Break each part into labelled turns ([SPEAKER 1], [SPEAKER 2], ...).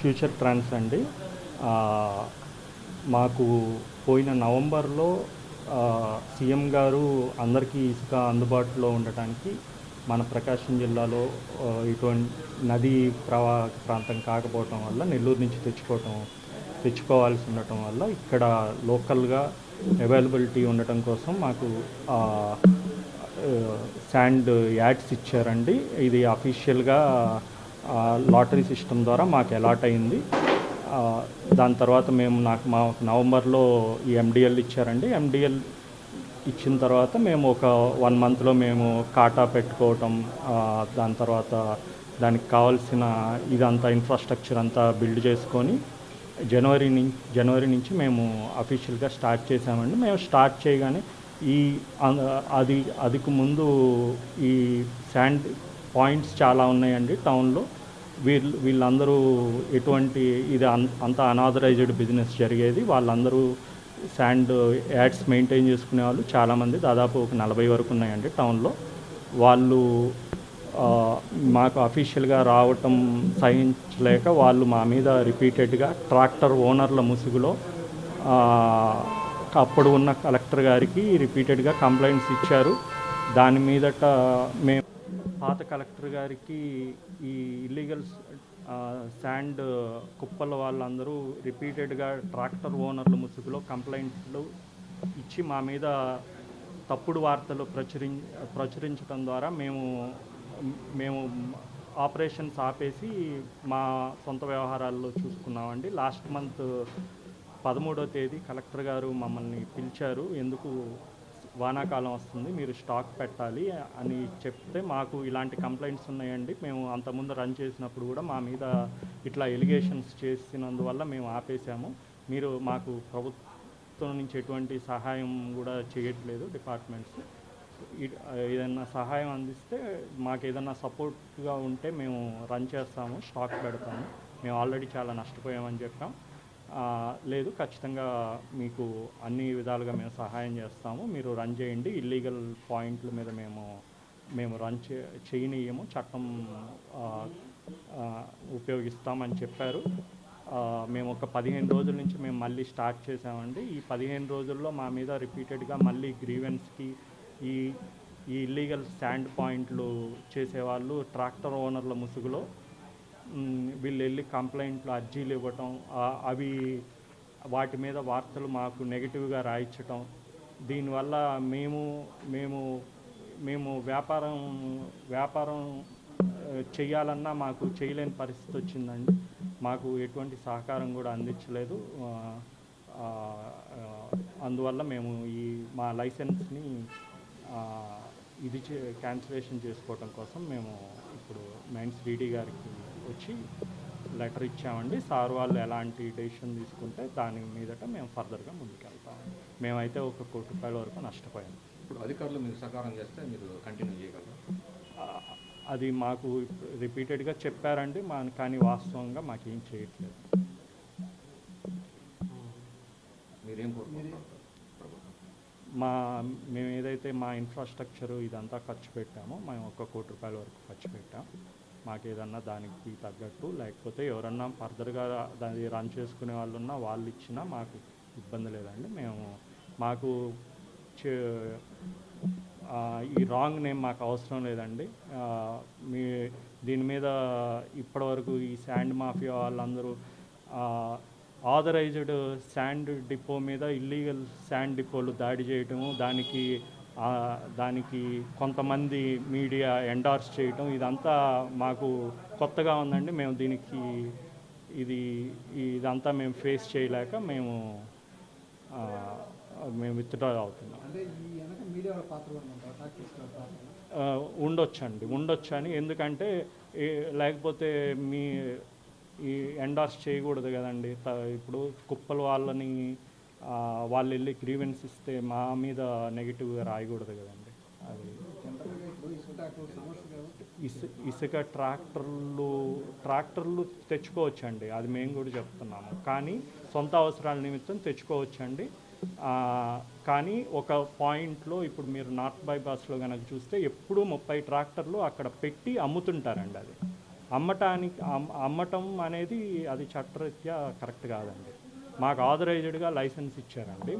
[SPEAKER 1] Future trends అండి. మాకు పోయిన నవంబర్లో సీఎం గారు అందరికీ ఇసుక అందుబాటులో ఉండటానికి మన ప్రకాశం జిల్లాలో ఇటువంటి నదీ ప్రవాహ ప్రాంతం కాకపోవటం వల్ల నెల్లూరు నుంచి తెచ్చుకోవటం తెచ్చుకోవాల్సి ఉండటం వల్ల ఇక్కడ లోకల్గా అవైలబిలిటీ ఉండటం కోసం మాకు శాండ్ యాడ్స్ ఇచ్చారండి. ఇది అఫీషియల్గా లాటరీ సిస్టమ్ ద్వారా మాకు అలాట్ అయింది. దాని తర్వాత మేము నాకు మా నవంబర్లో ఈ ఎండిఎల్ ఇచ్చారండి. ఎండిఎల్ ఇచ్చిన తర్వాత మేము ఒక వన్ మంత్లో మేము కాటా పెట్టుకోవటం దాని తర్వాత దానికి కావాల్సిన ఇదంతా ఇన్ఫ్రాస్ట్రక్చర్ అంతా బిల్డ్ చేసుకొని జనవరి నుంచి జనవరి నుంచి మేము అఫీషియల్గా స్టార్ట్ చేసామండి మేము స్టార్ట్ చేయగానే ఈ అది అదికు ముందు ఈ శాండ్ పాయింట్స్ చాలా ఉన్నాయండి టౌన్లో. వీళ్ళు వీళ్ళందరూ ఎటువంటి ఇది అంత అనాథరైజ్డ్ బిజినెస్ జరిగేది. వాళ్ళందరూ శాండ్ యాడ్స్ మెయింటైన్ చేసుకునే వాళ్ళు చాలామంది. దాదాపు ఒక నలభై వరకు ఉన్నాయండి టౌన్లో. వాళ్ళు మాకు అఫీషియల్గా రావటం సహించలేక వాళ్ళు మా మీద రిపీటెడ్గా ట్రాక్టర్ ఓనర్ల ముసుగులో అప్పుడు ఉన్న కలెక్టర్ గారికి రిపీటెడ్గా కంప్లైంట్స్ ఇచ్చారు. దాని మీదట మేము పాత కలెక్టర్ గారికి ఈ ఇల్లీగల్ శాండ్ కుప్పల వాళ్ళందరూ రిపీటెడ్గా ట్రాక్టర్ ఓనర్ల ముసుగులో కంప్లైంట్లు ఇచ్చి మా మీద తప్పుడు వార్తలు ప్రచురి ప్రచురించడం ద్వారా మేము మేము ఆపరేషన్స్ ఆపేసి మా సొంత వ్యవహారాల్లో చూసుకున్నామండి. లాస్ట్ మంత్ పదమూడో తేదీ కలెక్టర్ గారు మమ్మల్ని పిలిచారు. ఎందుకు వానాకాలం వస్తుంది మీరు స్టాక్ పెట్టాలి అని చెప్తే మాకు ఇలాంటి కంప్లైంట్స్ ఉన్నాయండి. మేము అంతకుముందు రన్ చేసినప్పుడు కూడా మా మీద ఇట్లా ఎలిగేషన్స్ చేసినందువల్ల మేము ఆపేసాము మీరు మాకు ప్రభుత్వం నుంచి ఎటువంటి సహాయం కూడా చేయట్లేదు డిపార్ట్మెంట్స్ ఏదైనా సహాయం అందిస్తే మాకు ఏదైనా సపోర్ట్గా ఉంటే మేము రన్ చేస్తాము స్టాక్ పెడతాము. మేము ఆల్రెడీ చాలా నష్టపోయామని చెప్పాం. లేదు ఖచ్చితంగా మీకు అన్ని విధాలుగా మేము సహాయం చేస్తాము. మీరు రన్ చేయండి. ఇల్లీగల్ పాయింట్ల మీద మేము మేము రన్ చే చేయనీయము. చట్టం ఉపయోగిస్తామని చెప్పారు. మేము ఒక పదిహేను రోజుల నుంచి మేము మళ్ళీ స్టార్ట్ చేసామండి ఈ పదిహేను రోజుల్లో మా మీద రిపీటెడ్గా మళ్ళీ గ్రీవెన్స్కి ఈ ఈ ఇల్లీగల్ శాండ్ పాయింట్లు చేసేవాళ్ళు ట్రాక్టర్ ఓనర్ల ముసుగులో. వీళ్ళు వెళ్ళి కంప్లైంట్లు అర్జీలు ఇవ్వటం అవి వాటి మీద వార్తలు మాకు నెగిటివ్గా రాయించటం. దీనివల్ల మేము మేము మేము వ్యాపారం వ్యాపారం చేయాలన్నా మాకు చేయలేని పరిస్థితి వచ్చిందండి. మాకు ఎటువంటి సహకారం కూడా అందించలేదు. అందువల్ల మేము ఈ మా లైసెన్స్ని ఇది క్యాన్సిలేషన్ చేసుకోవటం కోసం మేము ఇప్పుడు మైన్స్ డీడీ గారికి వచ్చి లెటర్ ఇచ్చామండి. సార్ వాళ్ళు ఎలాంటి డెసిషన్ తీసుకుంటే దాని మీదట మేము ఫర్దర్గా ముందుకెళ్తాం. మేమైతే ఒక కోటి రూపాయల వరకు నష్టపోయాం.
[SPEAKER 2] ఇప్పుడు అధికారులు మీకు సహకారం చేస్తే మీరు కంటిన్యూ చేయగలరు?
[SPEAKER 1] అది మాకు రిపీటెడ్గా చెప్పారండి. మా కానీ వాస్తవంగా మాకేం చేయట్లేదు.
[SPEAKER 2] మీరేం
[SPEAKER 1] మా మేము ఏదైతే మా ఇన్ఫ్రాస్ట్రక్చర్ ఇదంతా ఖర్చు పెట్టామో మేము ఒక కోటి రూపాయల వరకు ఖర్చు పెట్టాం. మాకు ఏదన్నా దానికి తగ్గట్టు లేకపోతే ఎవరన్నా ఫర్దర్గా దాన్ని రన్ చేసుకునే వాళ్ళు ఉన్నా వాళ్ళు ఇచ్చినా మాకు ఇబ్బంది లేదండి. మేము మాకు చే- ఈ రాంగ్ నేమ్ మాకు అవసరం లేదండి. మీ దీని మీద ఇప్పటివరకు ఈ శాండ్ మాఫియా వాళ్ళందరూ ఆథరైజ్డ్ శాండ్ డిపో మీద ఇల్లీగల్ శాండ్ డిపోలు దాడి చేయటము దానికి దానికి కొంతమంది మీడియా ఎండార్స్ చేయటం ఇదంతా మాకు కొత్తగా ఉందండి. మేము దీనికి ఇది ఇదంతా మేము ఫేస్ చేయలేక మేము మేము విత్డ్రా అవుతున్నాం. ఉండొచ్చండి ఉండొచ్చు అని. ఎందుకంటే లేకపోతే మీ ఈ ఎండార్స్ చేయకూడదు కదండి. ఇప్పుడు కుప్పల వాళ్ళని వాళ్ళు వెళ్ళి గ్రీవెన్స్ ఇస్తే మా మీద నెగిటివ్గా రాయకూడదు కదండి. అది ఇసు ఇసుక ట్రాక్టర్లు ట్రాక్టర్లు తెచ్చుకోవచ్చండి. అది మేము కూడా చెప్తున్నాము. కానీ సొంత అవసరాల నిమిత్తం తెచ్చుకోవచ్చండి. కానీ ఒక పాయింట్లో ఇప్పుడు మీరు నార్త్ బైపాస్లో కనుక చూస్తే ఎప్పుడూ ముప్పై ట్రాక్టర్లు అక్కడ పెట్టి అమ్ముతుంటారండి అది. అమ్మటానికి అమ్మటం అనేది అది చట్టరీత్యా కరెక్ట్ కాదండి. మాకు ఆథరైజ్డ్గా లైసెన్స్ ఇచ్చారండి.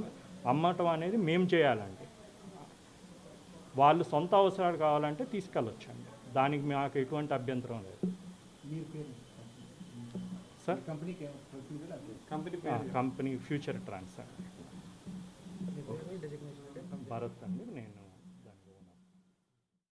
[SPEAKER 1] అమ్మటం అనేది మేము చేయాలండి. వాళ్ళు సొంత అవసరాలు కావాలంటే తీసుకెళ్ళొచ్చండి. దానికి మాకు ఎటువంటి అభ్యంతరం లేదు. సార్? కంపెనీ ఫ్యూచర్ ట్రాన్స్ అండి భరత్ అండి నేను